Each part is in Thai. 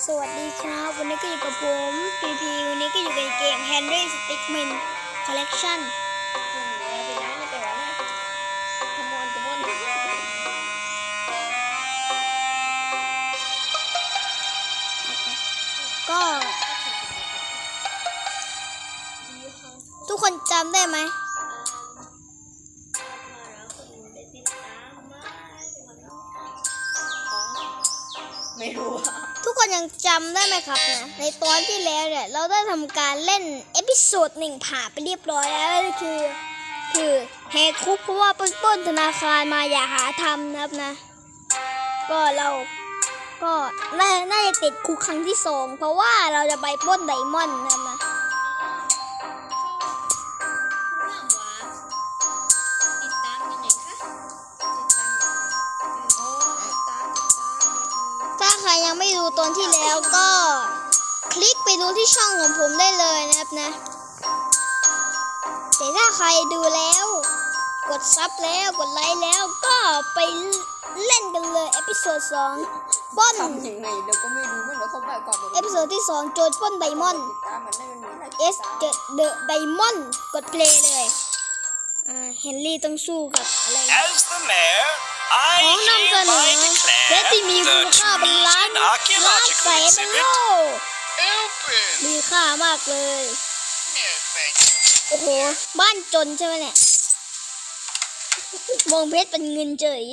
สวัสดีครับ วันนี้ก็อยู่กับผมพีพีวันนี้ก็อยู่ในเกม Henry Stickmin Collection อืมเดี๋ยวไปนนี่ไปวะนะขโมยขโมยก็ ทุกคนจำได้ไหมไม่รู้ ทุกคนยังจำได้ไหมครับนะในตอนที่แล้วเนี่ยเราได้ทำการเล่นเอพิโซดหนึ่งผ่านไปเรียบร้อยแล้วก็คือ คือแหกคุกเพราะว่าปล้นปล้นธนาคารมาอย่าหาทำนะครับนะ ก็เราก็น่าน่าจะติดคุกครั้งที่สองเพราะว่าเราจะไปปล้นไดมอนด์นะครับ ยังไม่ดูตอนที่แล้วก็ คลิกไปดูที่ช่องของผมได้เลยนะครับนะ แต่ถ้าใครดูแล้ว กดซับแล้วกดไลค์แล้วก็ไปเล่นกันเลย เอพิโซดสองปล้นทำยังไงเราก็ไม่รู้มันเราเข้าไปก่อนเอพิโซดที่สองโจรปล้นไดมอนด์ติดตามมันได้มันมีอะไรเอสเดอะเดอะไดมอนด์กดเพลย์เลยอ่าเฮนรี่ต้องสู้กับอะไร As the mayor, ข I องนำเสนอ hereby เพชร declare ที่มีมูล the ค่าเป็นล้าน Tunisian ล้านแส archaeological นเป็นโล exhibit open. มีค่ามากเลย No, thank you. โอ้โห บ้านจนใช่ไหมเนี่ยมองเพชรเป็นเงินเฉย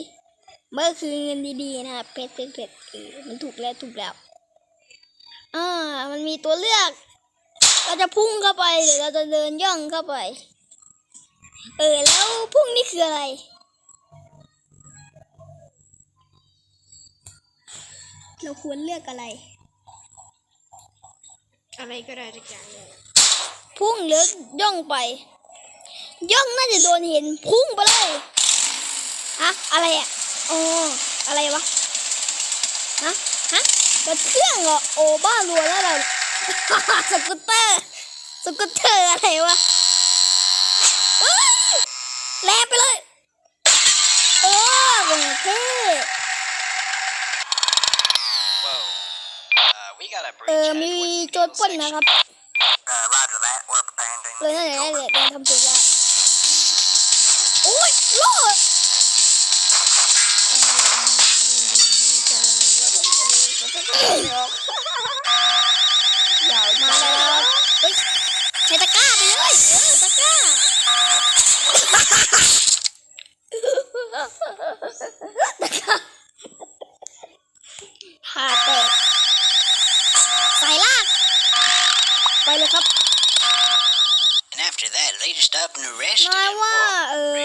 เมื่อคือเงินดีๆนะครับเพชรเพชรเพชรเออมันถูกแล้วถูกแล้วอ่ามันมีตัวเลือก เราจะพุ่งเข้าไปหรือเราจะเดินย่องเข้าไป เออแล้วพุ่งนี่คืออะไร เราควรเลือกอะไร อะไรก็ได้ทุกอย่างเลยพุ่งหรือย่องไป ย่องน่าจะโดนเห็น พุ่งไปเลยอะอะไรอะโอ้อะไรวะฮะฮะรถเครื่องเหรอโอ้บ้ารัวแล้วเราสกูตเตอร์สกูตเตอร์อะไรวะเอ้ยแรงไปเลย โอ้โหเท่ Whoa. Uh, we got a เออมีโจรปล้นนะครับเลยนั่นแหละเลยทำตัวว่าโอ้ยรอเออาว มาแล้วเฮ้ยใช้ตะกร้าไปเลยเออตะกร้าตะกร้าผ่าแตกสายลาก ไปเลยครับ And after that, they just up and arrested นาย him. ว่า เออ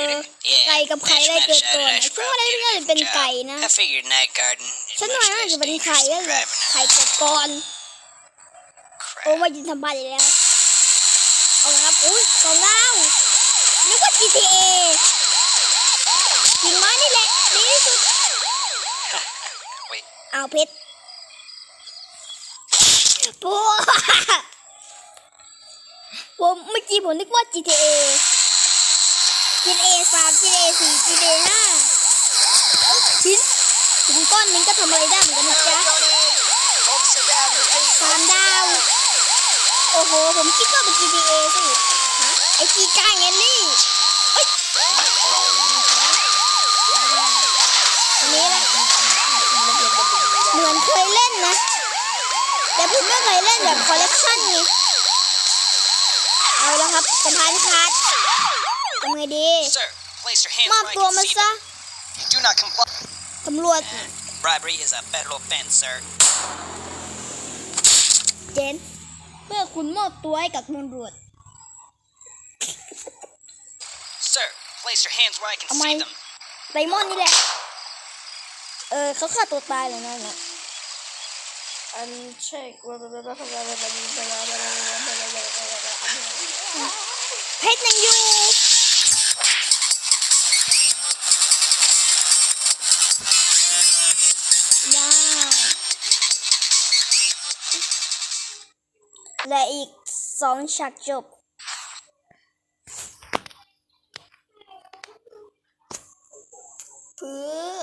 Yeah, ไก่กับไข่ that's อะไร right, เกิด son. ก่อน I ฉัน should ว่า probably น่า get จะ a เป็น job. ไก่นะ I figured night garden is ฉัน much ว่าน่า less จะเป็น dangerous ไข่ than นั่นแหละ driving a ไข่เกิดก่อนโอ้ crap. มายินทำบ้านอีกแล้วเอาละครับอุ้ยสองดาวนึกว่า GTA กิ่งไม้นี่แหละดีที่สุด Wait, เอาเพชรปัวผมเมื่อกี้ผมนึกว่า GTA GTA สาม GTA สี่ GTA ห้าชิ้นหินก้อนนึงก็ทำอะไรได้เหมือนกันนะจ๊ะสามดาว โอ้โห ผมคิดว่าเป็น GTA สิฮะไอจีกาเงนลี่เอ้ยอันนี้ละเหมือนเคยเล่นนะ แต่ผมไม่เคยเล่นแบบคอลเลกชันไงเอาแล้วครับสะพานขาด ทำไงดี sir, place your hands มอบ where I ตัว can มา see ซะ them. Do not comply. ตำรวจ Bribery is a federal offense, sir. เจน เมื่อคุณมอบตัวให้กับตำรวจ Sir, place your hands where I can Am see I- them. ไดมอนด์นี่แหละ เออเขาฆ่าตัวตายเลยนะเนี่ยอันเช็คเพชรยังอยู่ และอีกสองฉากจบคือ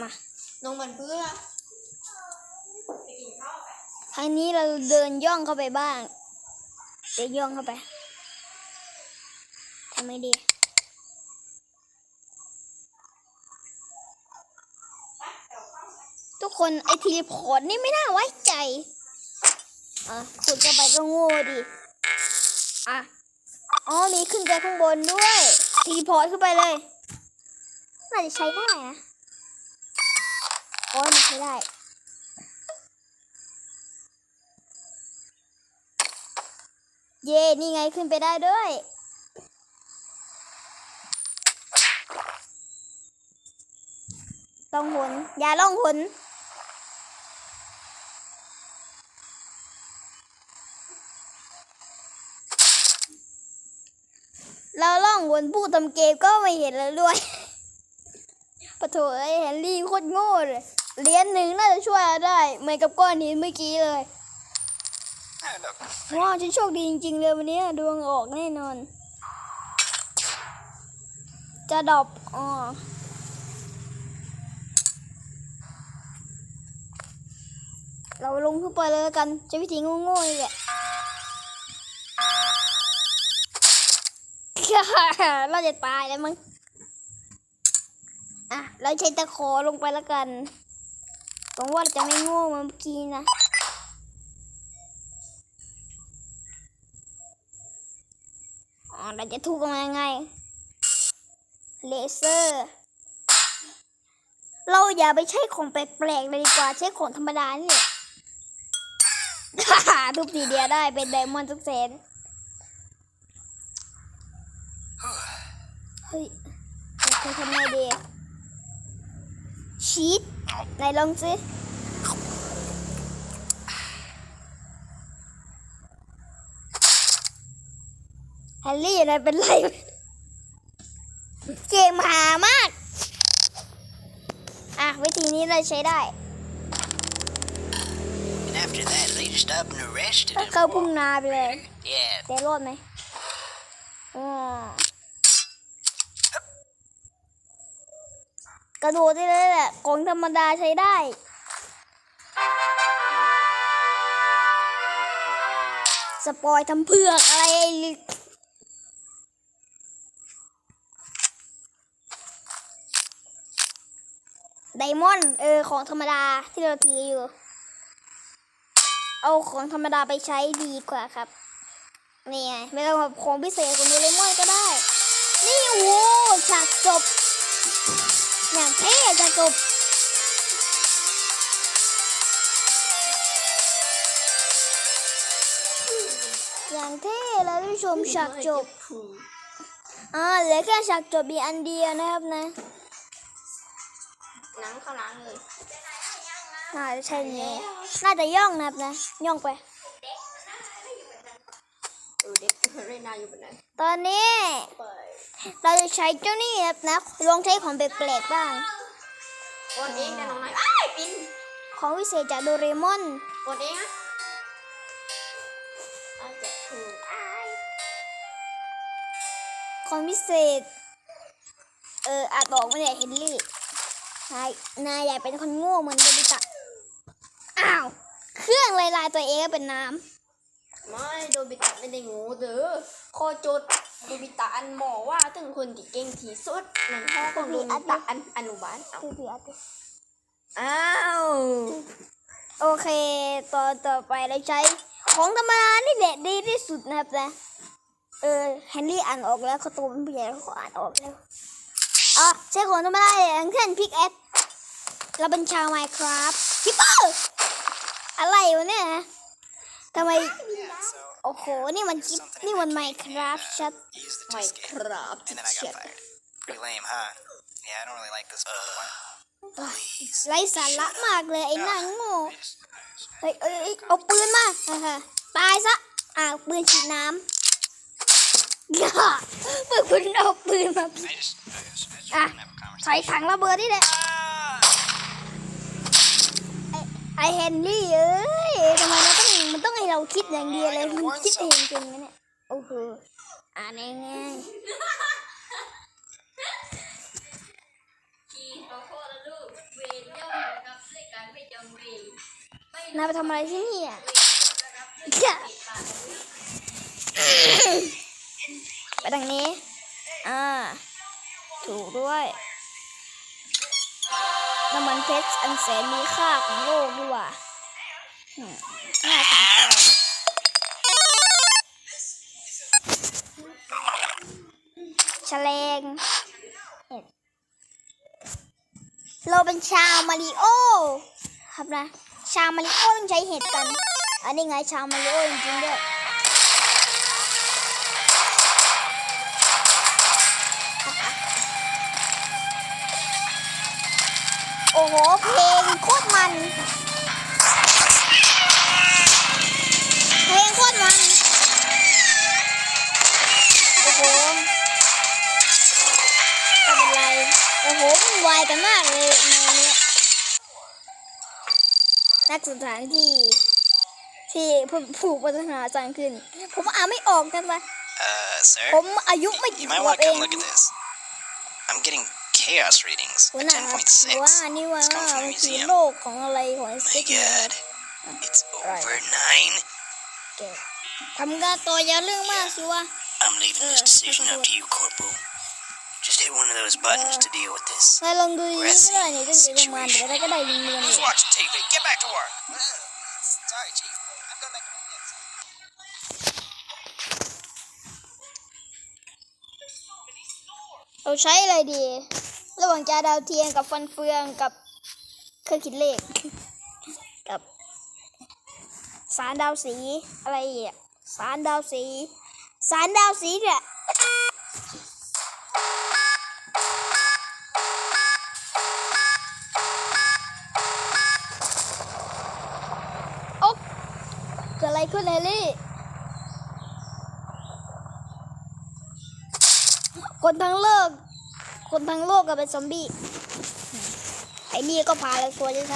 มาลงมันเพื่อทางนี้เราเดินย่องเข้าไปบ้าง เดี๋ยวย่องเข้าไปทำไมดี ทุก คนไอทีรีพอร์ตนี่ไม่น่าไว้ใจ อะขุดเข้าไปก็โง่ดิ อะ อ๋อ มีขึ้นไปข้างบนด้วย ทีรีพอร์ตขึ้นไปเลย น่าจะใช้ได้นะโอ้ยมันใช้ได้ เย่นี่ไงขึ้นไปได้ด้วยล่องหนอย่าล่องหน เราล่องหนผู้ทำเกมก็ไม่เห็นแล้วด้วยปะโถไอ้แฮนรี่โคตรโง่เลยเหรียญหนึ่งน่าจะช่วยได้เหมือนกับก้อนหินเมื่อกี้เลยว้าวฉันโชคดีจริงๆเลยวันนี้ดวงออกแน่นอน จะดอปอ๋อเราลงขึ้นไปเลยกันใช้วิธีโง่ๆนี่แหละ เราจะตายแล้วมั้ง อะ เราใช้ตะขอลงไปแล้วกันหวังว่าจะไม่โง่เหมือนเมื่อกี้นะ อ๋อ เราจะทุกกันยังไง เลเซอร์ เราอย่าไปใช้ของแปลกๆเลยดีกว่า ใช้ของธรรมดานี่แหละทุบทีเดียวได้เป็นไดมอนด์ทุกเซน เฮ้ยเราจะทำไงดีชีตไหนลองสิแฮร์รี่อะไรเป็นไรเกมหามาก อะ วิธีนี้เราใช้ได้ And after that, they just up and arrested ถ้า him. เข้าพุ่งนาไปเลย Yeah, แต่รอดไหมอ๋อก ระโดดได้เลยแหละของธรรมดาใช้ได้สปอยทำเพือกอะไรไดมอนด์เออ ของธรรมดาที่เราถืออยู่ เอาของธรรมดาไปใช้ดีกว่าครับ นี่ไง ไม่ต้องแบบของพิเศษของโดเรมอนก็ได้ นี่โว้ฉากจบ อย่างเท่ฉากจบอย่างเท่แล้วผู้ชมฉากจบอ่าเหลือแค่ฉากจบมีอันเดียวนะครับนะหนังเข้าล้างเลยน่าจะใช่แน่น่าจะย่องนะครับนะย่องไปเออเด็กเรนาอยู่บนไหน ตอนนี้ไปเราจะใช้เจ้านี่นะครับนะลองใช้ของแปลกๆบ้างกดเองแต่น้องไหนไอ้ายปินของวิเศษจากโดเรมอนกดเองอะเอาจะถูกอ้ายของพิเศษ เอออาจบอกไม่ได้เฮนรี่ นาย นายอย่าเป็นคนโง่เหมือนโดบิตะ อ้าว เครื่องลายลายตัวเองก็เป็นน้ ไม่โดบิตะไม่ได้งูเด้อคอโจดโดบิตะอันหมอว่าถึงคนที่เก่งที่สุดในห้องของโดบิตะอันอนุบาลำคือเดียวอ้าวโอเคตอนต่อไปเราใช้ของธรรมดานี่แหละดีที่สุดนะครับนะเออเฮนรี่อ่านออกแล้วเขาโตเป็นผู้ใหญ่แล้วเขาอ่านออกแล้วอะใช้ของธรรมดาอย่างเช่นพิกแอคเราเป็นชาวไมค์ครับคิปเปอร์อะไรวะเนี่ยนะ ทำไม โอ้โห นี่มันคิปนี่มันไมค์ครับชัด used the ไม่ disc ค game, รับ and then I เช็ด got fired. Pretty lame, huh? Yeah, I don't really like this one. Please. ไร้สาระมากเลยไอ้หน้าโง่ I just, I just, เฮ้ยเอ้ยเอ้ยเอาปืนมาอ่าฮะตายซะอ่าปืนฉีดน้ำย่าเมื่อคุณเอาปืนมา I just, I just, I just Ah, want to have a ใส่ conversation. ถังระเบิดนี่แหละ Ah! ไอเฮนรี่เอ้ยทำไม เราคิดอย่างเดียวเลยมันคิดเองจริงนะเนี่ยโอ้โหอ่านง่ายทีขอโทษนะลูกเวรย่อมนายไปทำอะไรที่นี่อะเนี่ยไปทางนี้ อ่า ถูกด้วยน้ำมันเพชรอันแสนมีค่าของโลกด้วยว่ะอืม น่าสนใจแฉลงเห็ดเราเป็นชาวมาริโอ ครับนะ ชาวมาริโอต้องใช้เห็ดกัน อันนี้ไงชาวมาริโอจริงๆด้วยโอ้โห เพลงโคตรมันายกันมากเลยในนี้นักสถานที่ ที่ผมผูกปัญหาสร้างขึ้น ผมอ่านไม่ออกกันปะ Uh, sir? ผมอายุไม่กี่ You ข might วบ want to เอ come ง look at this. I'm getting chaos readings หัว at หน้าครับ 10.6. ว่าอันนี้ว่า It's come from มั the นคือ museum. โลกของอะไรของส My ติ๊กเกอร์ god. It's over nine. ทำการต่อยาเรื่องมากสิวะ I'm leaving Uh, this decision that's up what- to you, Corporal. Just hit one of those buttons to deal with this. นายลองดูยิงก็ได้เนี่ยตั้งแต่โรงพยาบาลเดี๋ยวได้ก็ได้ยิงเรียน Who's watching TV? Get back to work. Sorry, Chief. I'm going back to work. เราใช้อะไรดี ระหว่างจานดาวเทียมกับฟันเฟืองกับเครื่องคิดเลข กับสารดาวสีอะไรอีกสารดาวสี สารดาวสีเนี่ย กิดอะไรขึ้นเฮลี่ คนทั้งโลก คนทั้งโลกก็เป็นซอมบี้ ไอ้นี่ก็พาเลยตัวใช่ไหม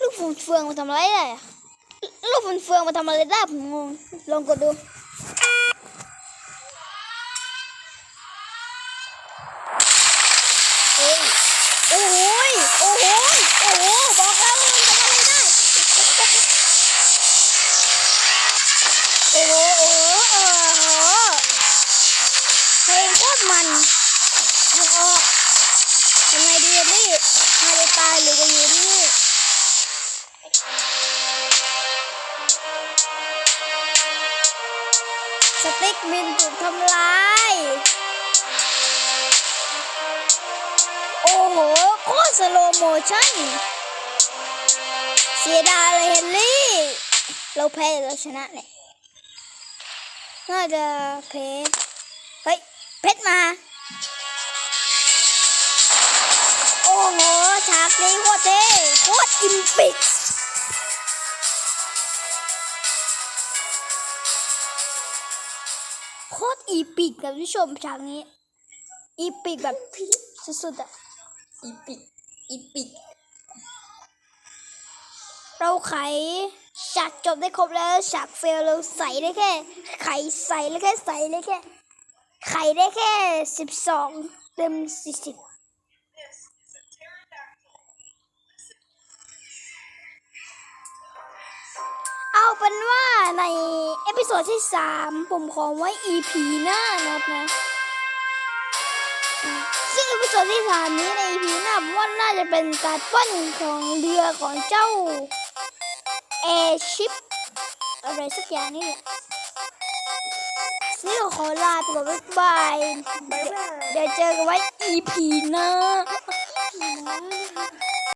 ลูกฝุ่นเฟืองมาทำอะไรได้อะลูกฝุ่นเฟืองมาทำอะไรได้ผมงง ลองกดดูเฮ้ยโอ้โหยโอ้โหยโอ้โหบอกแล้วว่ามันทำอะไรได้ โอ้โหโอ้โหโอ้โหเพลงโคตรมันยังออกยังไงดีอะนี่นายจะตายหรือจะอยู่นี่สติ๊กบินถูกทำลาย โอ้โห โคตรสโลโมชั่น เสียดายเลยเฮนรี่ เราแพ้เราชนะเนี่ยน่าจะเพชรเฮ้ย เพชรมา โอ้โหฉากนี้โคตรเท่โคตรอิมปิกโคตรอีปิกกับผู้ชมฉากนี้ อีปิกแบบสุดๆอะอีปิก อีปิก เราไขฉากจบได้ครบแล้วฉากเฟลเราใส่ได้แค่ ไขใส่ได้แค่ใส่ได้แค่ ไขได้แค่สิบสองเต็มสี่สิบเอาเป็นว่าในเอพิโซดที่สามผมขอไว้ EP หน้านะครับนะ ซึ่งเอพิโซดที่สามนี้ใน EP หน้าผมว่าน่าจะเป็นการป้นของเรือของเจ้า แอร์ชิปอะไรสักอย่างนี่แหละนี่ขอลาไปก่อนบ๊ายบาย เดี๋ยวเจอกันไว้ EP หน้า